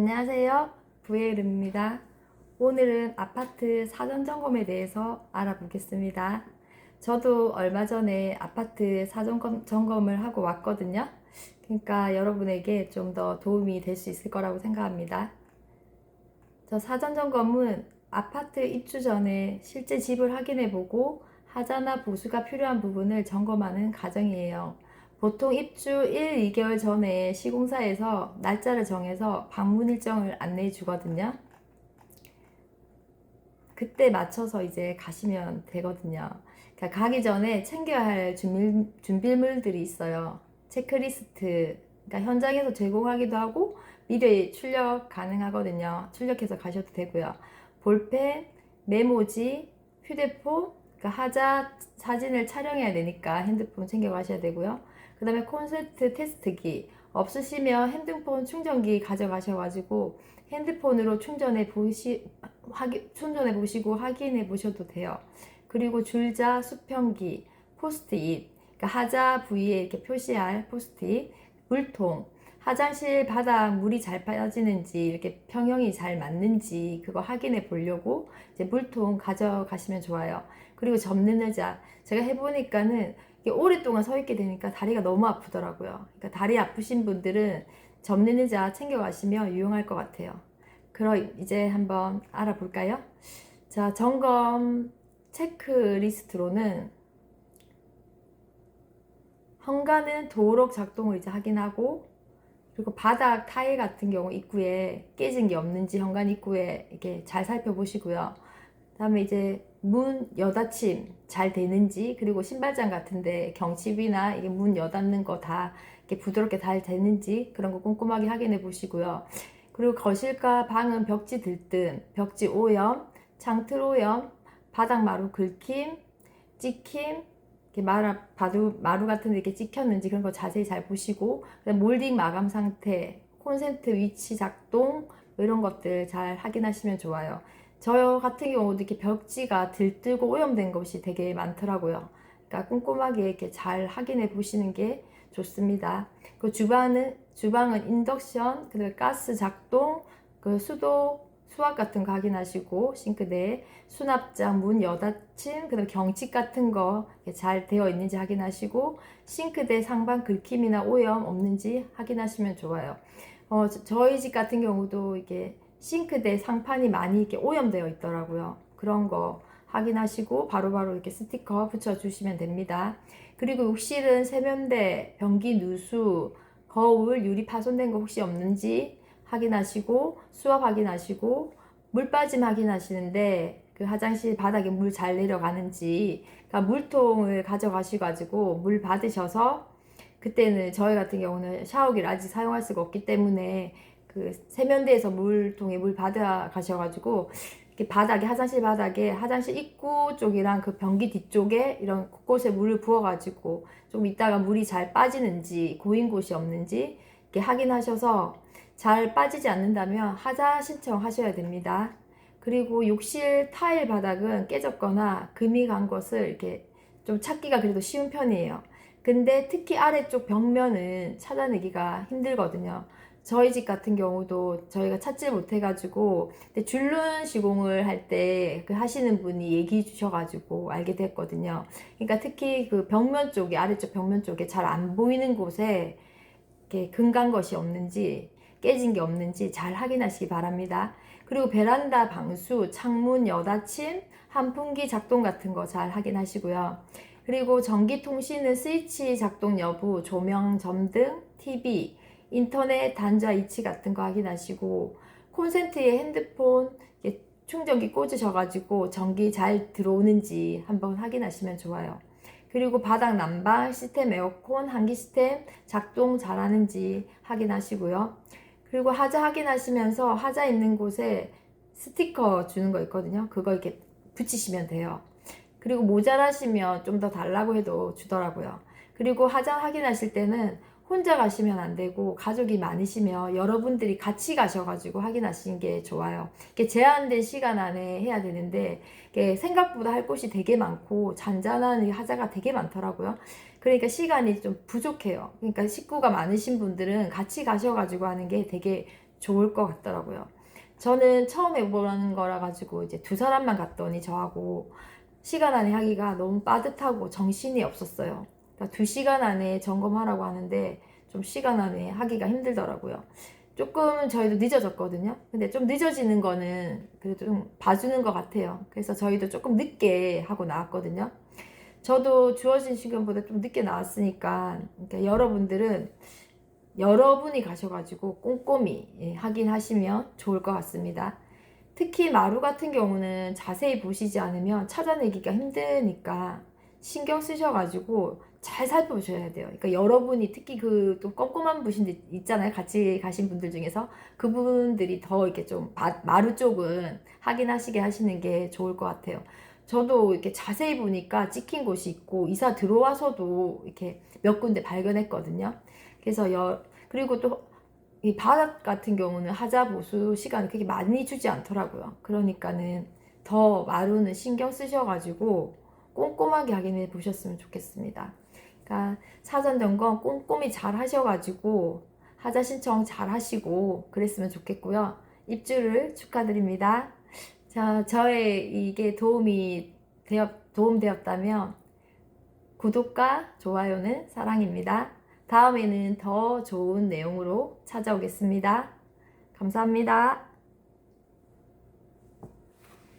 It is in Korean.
안녕하세요. 부에르입니다. 오늘은 아파트 사전 점검에 대해서 알아보겠습니다. 저도 얼마 전에 아파트 사전 검- 점검을 하고 왔거든요. 그러니까 여러분에게 좀 더 도움이 될 수 있을 거라고 생각합니다. 저 사전 점검은 아파트 입주 전에 실제 집을 확인해 보고 하자나 보수가 필요한 부분을 점검하는 과정이에요. 보통 입주 1, 2개월 전에 시공사에서 날짜를 정해서 방문 일정을 안내해 주거든요. 그때 맞춰서 이제 가시면 되거든요. 그러니까 가기 전에 챙겨야 할 준비, 준비물들이 있어요. 체크리스트, 그러니까 현장에서 제공하기도 하고 미리 출력 가능하거든요. 출력해서 가셔도 되고요. 볼펜, 메모지, 휴대폰, 그러니까 하자 사진을 촬영해야 되니까 핸드폰 챙겨 가셔야 되고요. 그 다음에 콘센트 테스트기 없으시면 핸드폰 충전기 가져가셔가지고 핸드폰으로 충전해 보시 확인 충전해 보시고 확인해 보셔도 돼요. 그리고 줄자 수평기 포스트잇 그러니까 하자 부위에 이렇게 표시할 포스트잇 물통 화장실 바닥 물이 잘 빠지는지 이렇게 평형이 잘 맞는지 그거 확인해 보려고 이제 물통 가져가시면 좋아요. 그리고 접는 의자 제가 해보니까는 오랫동안 서 있게 되니까 다리가 너무 아프더라고요. 그러니까 다리 아프신 분들은 접는 의자 챙겨가시면 유용할 것 같아요. 그럼 이제 한번 알아볼까요? 자, 점검 체크리스트로는 현관은 도록 작동을 이제 확인하고 그리고 바닥 타일 같은 경우 입구에 깨진 게 없는지 현관 입구에 이렇게 잘 살펴보시고요. 그다음에 이제 문 여닫침 잘 되는지 그리고 신발장 같은데 경칩이나 이게 문 여닫는 거 다 이렇게 부드럽게 잘 되는지 그런 거 꼼꼼하게 확인해 보시고요. 그리고 거실과 방은 벽지 들뜸, 벽지 오염, 창틀 오염, 바닥 마루 긁힘, 찍힘, 마루, 마루, 마루 같은 데 이렇게 찍혔는지 그런 거 자세히 잘 보시고 몰딩 마감 상태, 콘센트 위치 작동 뭐 이런 것들 잘 확인하시면 좋아요. 저 같은 경우도 이렇게 벽지가 들뜨고 오염된 것이 되게 많더라고요. 그러니까 꼼꼼하게 이렇게 잘 확인해 보시는 게 좋습니다. 그 주방은 주방은 인덕션, 그다음에 가스 작동, 그 수도 수압 같은 거 확인하시고 싱크대, 수납장 문 여닫침, 그다음에 경칩 같은 거 잘 되어 있는지 확인하시고 싱크대 상방 긁힘이나 오염 없는지 확인하시면 좋아요. 어, 저- 저희 집 같은 경우도 이게 싱크대 상판이 많이 이렇게 오염되어 있더라고요. 그런 거 확인하시고 바로 바로 이렇게 스티커 붙여주시면 됩니다. 그리고 욕실은 세면대, 변기 누수, 거울, 유리 파손된 거 혹시 없는지 확인하시고 수압 확인하시고 물 빠짐 확인하시는데 그 화장실 바닥에 물 잘 내려가는지 그러니까 물통을 가져가셔가지고 물 받으셔서 그때는 저희 같은 경우는 샤워기를 아직 사용할 수가 없기 때문에 그 세면대에서 물통에 물 받아 가셔가지고 이렇게 바닥에 화장실 바닥에 화장실 입구 쪽이랑 그 변기 뒤쪽에 이런 곳곳에 물을 부어가지고 좀 이따가 물이 잘 빠지는지 고인 곳이 없는지 이렇게 확인하셔서 잘 빠지지 않는다면 하자 신청하셔야 됩니다. 그리고 욕실 타일 바닥은 깨졌거나 금이 간 것을 이렇게 좀 찾기가 그래도 쉬운 편이에요. 근데 특히 아래쪽 벽면은 찾아내기가 힘들거든요. 저희 집 같은 경우도 저희가 찾지 못해가지고 근데 줄눈 시공을 할 때 그 하시는 분이 얘기해 주셔가지고 알게 됐거든요. 그러니까 특히 그 벽면 쪽에 아래쪽 벽면 쪽에 잘 안 보이는 곳에 이렇게 금간 것이 없는지 깨진 게 없는지 잘 확인하시기 바랍니다. 그리고 베란다 방수, 창문 여닫침, 환풍기 작동 같은 거 잘 확인하시고요. 그리고 전기 통신은 스위치 작동 여부, 조명, 점등, TV, 인터넷 단자 위치 같은 거 확인하시고 콘센트에 핸드폰 충전기 꽂으셔가지고 전기 잘 들어오는지 한번 확인하시면 좋아요. 그리고 바닥 난방, 시스템 에어컨, 한기 시스템 작동 잘하는지 확인하시고요. 그리고 하자 확인하시면서 하자 있는 곳에 스티커 주는 거 있거든요. 그거 이렇게 붙이시면 돼요. 그리고 모자라시면 좀 더 달라고 해도 주더라고요. 그리고 하자 확인하실 때는 혼자 가시면 안 되고 가족이 많으시면 여러분들이 같이 가셔가지고 확인하시는 게 좋아요. 이게 제한된 시간 안에 해야 되는데 생각보다 할 곳이 되게 많고 잔잔한 하자가 되게 많더라고요. 그러니까 시간이 좀 부족해요. 그러니까 식구가 많으신 분들은 같이 가셔가지고 하는 게 되게 좋을 것 같더라고요. 저는 처음 해보는 거라 가지고 이제 두 사람만 갔더니 저하고 시간 안에 하기가 너무 빠듯하고 정신이 없었어요. 그러니까 두 시간 안에 점검하라고 하는데 좀 시간 안에 하기가 힘들더라고요. 조금 저희도 늦어졌거든요. 근데 좀 늦어지는 거는 그래도 좀 봐주는 것 같아요. 그래서 저희도 조금 늦게 하고 나왔거든요. 저도 주어진 시간보다 좀 늦게 나왔으니까 그러니까 여러분들은 여러분이 가셔가지고 꼼꼼히 예, 확인하시면 좋을 것 같습니다. 특히 마루 같은 경우는 자세히 보시지 않으면 찾아내기가 힘드니까 신경 쓰셔가지고 잘 살펴보셔야 돼요. 그러니까 여러분이 특히 그 또 꼼꼼한 분들 있잖아요. 같이 가신 분들 중에서 그분들이 더 이렇게 좀 바- 마루 쪽은 확인하시게 하시는 게 좋을 것 같아요. 저도 이렇게 자세히 보니까 찍힌 곳이 있고 이사 들어와서도 이렇게 몇 군데 발견했거든요. 그래서 여 그리고 또 이 바닥 같은 경우는 하자 보수 시간을 그렇게 많이 주지 않더라고요. 그러니까는 더 마루는 신경 쓰셔가지고 꼼꼼하게 확인해 보셨으면 좋겠습니다. 그러니까 사전 점검 꼼꼼히 잘 하셔가지고 하자 신청 잘 하시고 그랬으면 좋겠고요. 입주를 축하드립니다. 자, 저의 이게 도움이 되었, 도움되었다면 구독과 좋아요는 사랑입니다. 다음에는 더 좋은 내용으로 찾아오겠습니다. 감사합니다.